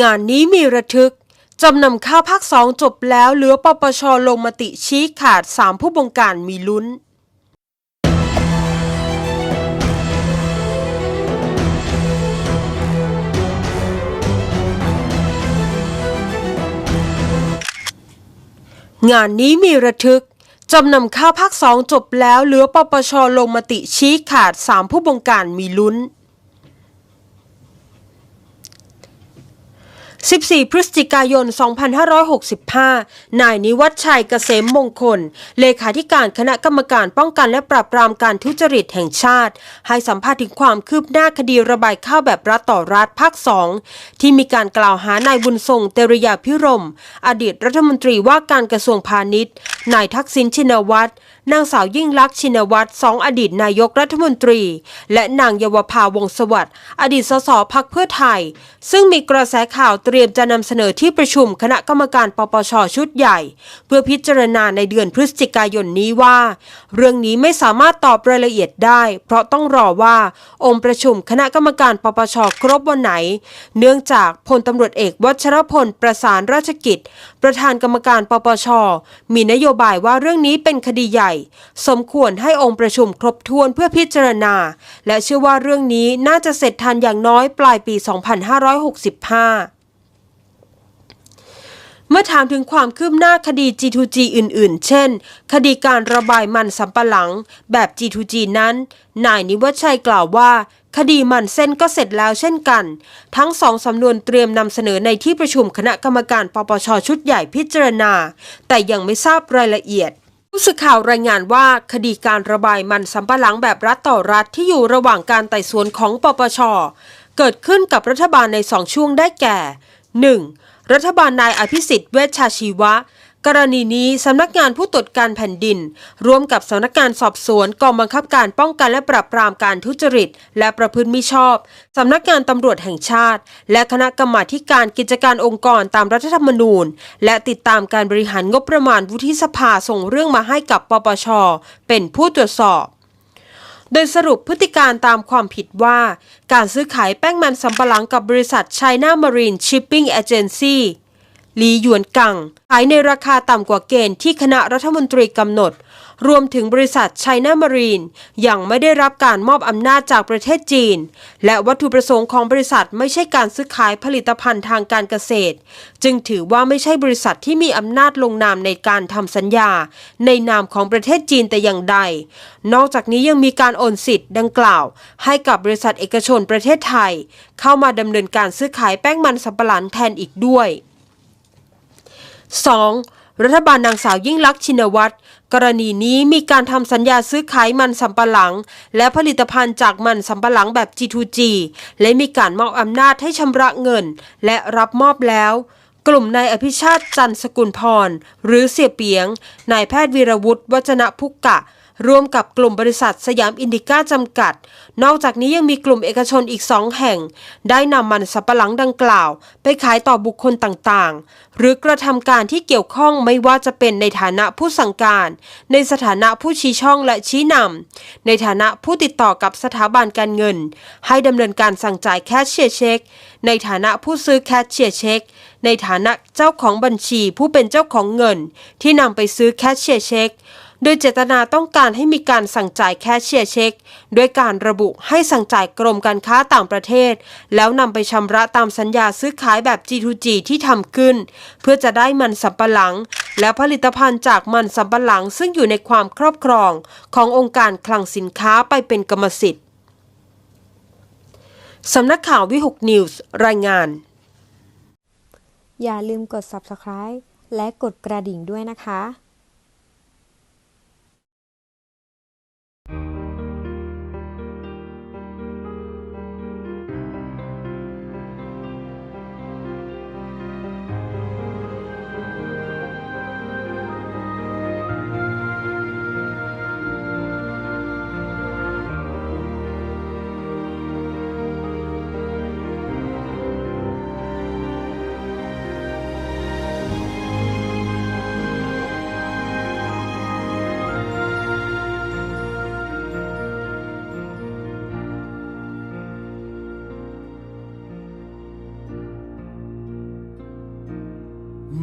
งานนี้มีระทึก จำนำข้าวภาคสองจบแล้วเหลือปปชลงมติชี้ขาดสามผู้บงการมีลุ้นงานนี้มีระทึก จำนำข้าวภาคสองจบแล้วเหลือปปชลงมติชี้ขาดสามผู้บงการมีลุ้น 14 พฤศจิกายน 2565 นายนิวัฒชัยเกษมมงคล เลขาธิการคณะกรรมการป้องกันและปราบปรามการทุจริตแห่งชาติ ให้สัมภาษณ์ถึงความคืบหน้าคดีระบายข้าวแบบรัฐต่อรัฐภาค 2 ที่มีการกล่าวหานายบุญทรงเตริยาพิรม อดีตรัฐมนตรีว่าการกระทรวงพาณิชย์ นายทักษิณชินวัตร นางสาวยิ่งลักษณ์ชินวัตรสองอดีตนายกรัฐมนตรี และนางเยาวภาวงศ์สวัสดิ์อดีตสสพักเพื่อไทย ซึ่งมีกระแสข่าวเตรียมจะนำเสนอที่ประชุมคณะกรรมการปปชชุดใหญ่ เพื่อพิจารณาในเดือนพฤศจิกายนนี้ว่า เรื่องนี้ไม่สามารถตอบรายละเอียดได้ เพราะต้องรอว่าองค์ประชุมคณะกรรมการปปชครบวันไหน เนื่องจากพลตำรวจเอกวัชรพลประสานราชกิจ ประธานกรรมการปปชมีนโยบายว่าเรื่องนี้เป็นคดีใหญ่ สมควรให้องค์ประชุมครบถ้วนเพื่อพิจารณา และเชื่อว่าเรื่องนี้น่าจะเสร็จทันอย่างน้อยปลายปี 2565 มื่อถามถึงความคืบหน้าคดี G2G อื่นๆ เช่น คดีการระบายมันสำปะหลังแบบ G2G นั้น นายนิวัชชัยกล่าวว่า คดีมันเส้นก็เสร็จแล้วเช่นกัน ทั้งสองสำนวนเตรียมนำเสนอในที่ประชุมคณะกรรมการปปชชุดใหญ่พิจารณา แต่ยังไม่ทราบรายละเอียดผู้สื่อข่าวรายงานว่าคดีการระบายมันสำปะหลังแบบรัฐต่อรัฐที่อยู่ระหว่างการไต่สวนของปปช เกิดขึ้นกับรัฐบาลในสองช่วงได้แก่ 1. รัฐบาลนายอภิสิทธิ์เวชชาชีวะ กรณีนี้สำนักงานผู้ตรวจการแผ่นดิน ร่วมกับสำนักงานสอบสวนกองบังคับการป้องกันและปราบปรามการทุจริต และประพฤติมิชอบสำนักงานตำรวจแห่งชาติ และคณะกรรมาธิการกิจการองค์กรตามรัฐธรรมนูญ และติดตามการบริหารงบประมาณวุฒิสภาส่งเรื่องมาให้กับปปชเป็นผู้ตรวจสอบ โดยสรุปพฤติการตามความผิดว่า การซื้อขายแป้งมันสำปะหลังกับบริษัท China Marine Shipping Agency หลีหยวนกัง ขายในราคาต่ำกว่าเกณฑ์ที่คณะรัฐมนตรีกำหนด รวมถึงบริษัท China Marine ยังไม่ได้รับการมอบอำนาจจากประเทศจีน และวัตถุประสงค์ของบริษัทไม่ใช่การซื้อขายผลิตภัณฑ์ทางการเกษตร จึงถือว่าไม่ใช่บริษัทที่มีอำนาจลงนามในการทำสัญญา ในนามของประเทศจีนแต่อย่างใด นอกจากนี้ยังมีการโอนสิทธิ์ดังกล่าว ให้กับบริษัทเอกชนประเทศไทย เข้ามาดำเนินการซื้อขายแป้งมันสำปะหลังแทนอีกด้วย 2. รัฐบาลนางสาวยิ่งลักษณ์ชินวัตรกรณีนี้มีการทำสัญญาซื้อขายมันสำปะหลัง และผลิตภัณฑ์จากมันสำปะหลังแบบ G2G และมีการมอบอำนาจให้ชำระเงิน และรับมอบแล้วกลุ่มนายอภิชาติจันสกุลพร หรือเสียเปียง นายแพทย์วีรวุฒิวัจนะพุกกะ ร่วมกับกลุ่มบริษัทสยามอินดิก้าจำกัด นอกจากนี้ยังมีกลุ่มเอกชนอีกสองแห่ง ได้นำมันสับปะหลังดังกล่าว ไปขายต่อบุคคลต่างๆ หรือกระทำการที่เกี่ยวข้องไม่ว่าจะเป็นในฐานะผู้สั่งการ ในสถานะผู้ชี้ช่องและชี้นำในฐานะผู้ติดต่อกับสถาบันการเงิน ให้ดำเนินการสั่งจ่ายแคชเชียร์เช็ค ในฐานะผู้ซื้อแคชเชียร์เช็ค ในฐานะเจ้าของบัญชีผู้เป็นเจ้าของเงิน ที่นำไปซื้อแคชเชียร์เช็ค โดยเจตนาต้องการให้มีการสั่งจ่ายแคชเชียร์เช็คด้วยการระบุให้สั่งจ่ายกรมการค้าต่างประเทศ แล้วนำไปชำระตามสัญญาซื้อขายแบบ G2G ที่ทำขึ้น เพื่อจะได้มันสำปะหลัง และผลิตภัณฑ์จากมันสำปะหลังซึ่งอยู่ในความครอบครองขององค์การคลังสินค้าไปเป็นกรรมสิทธิ์สำนักข่าววิหกนิวส์รายงาน อย่าลืมกด subscribe และกดกระดิ่งด้วยนะคะ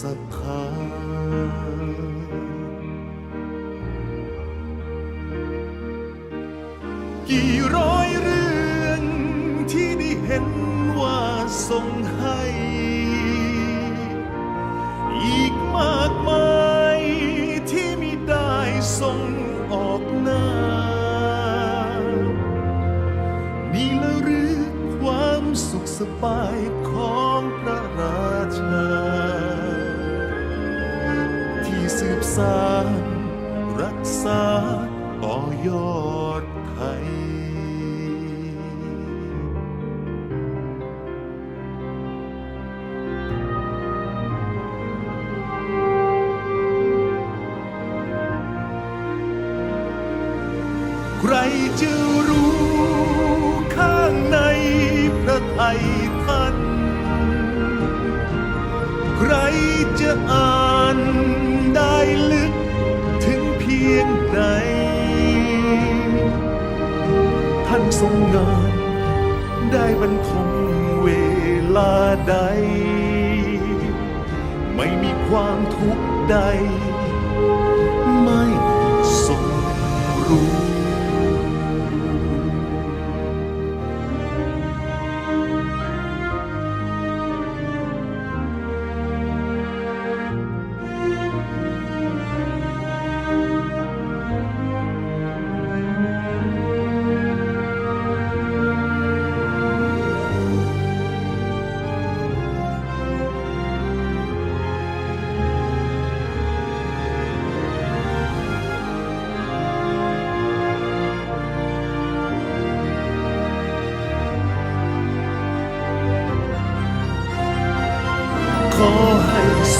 ศรัทธากี่ร้อยเรื่องที่ได้เห็นว่าทรงให้ อีกมากมายที่ไมิได้ทรงออกหน้า นี่ละหรือความสุขสบาย ต่อยอดไทยใครจะรู้ข้างในพระไทยท่าน ใครจะอ่านได้ลึกถึงเพี ยงใด ท่านทรงงานได้บรรทมเวลาใด ไม่มีความทุกข์ใด ไม่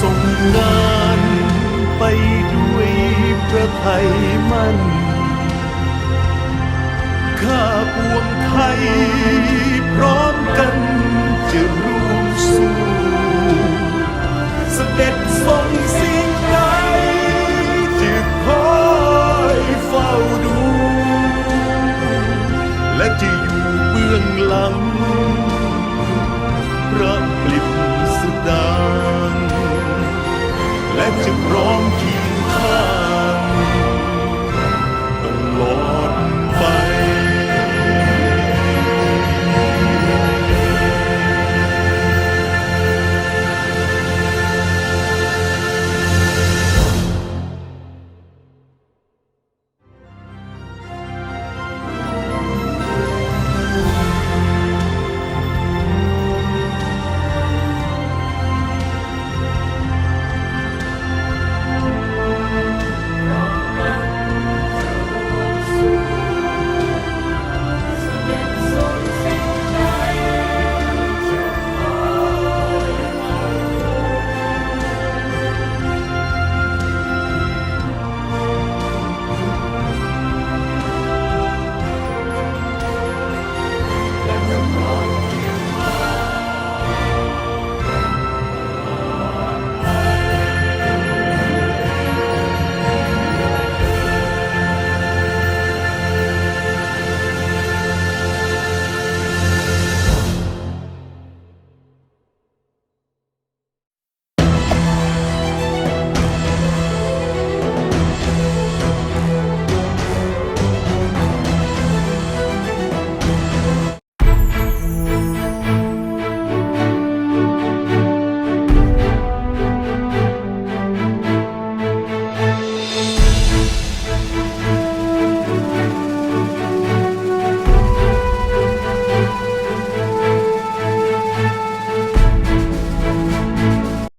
ทรงงานไปด้วยพระไทยมั่น ข้าปวงไทยพร้อมกันจะร่วมสู้เสด็จทรงสิ่งใดจะคอยเฝ้าดู และจะอยู่เบื้องหลัง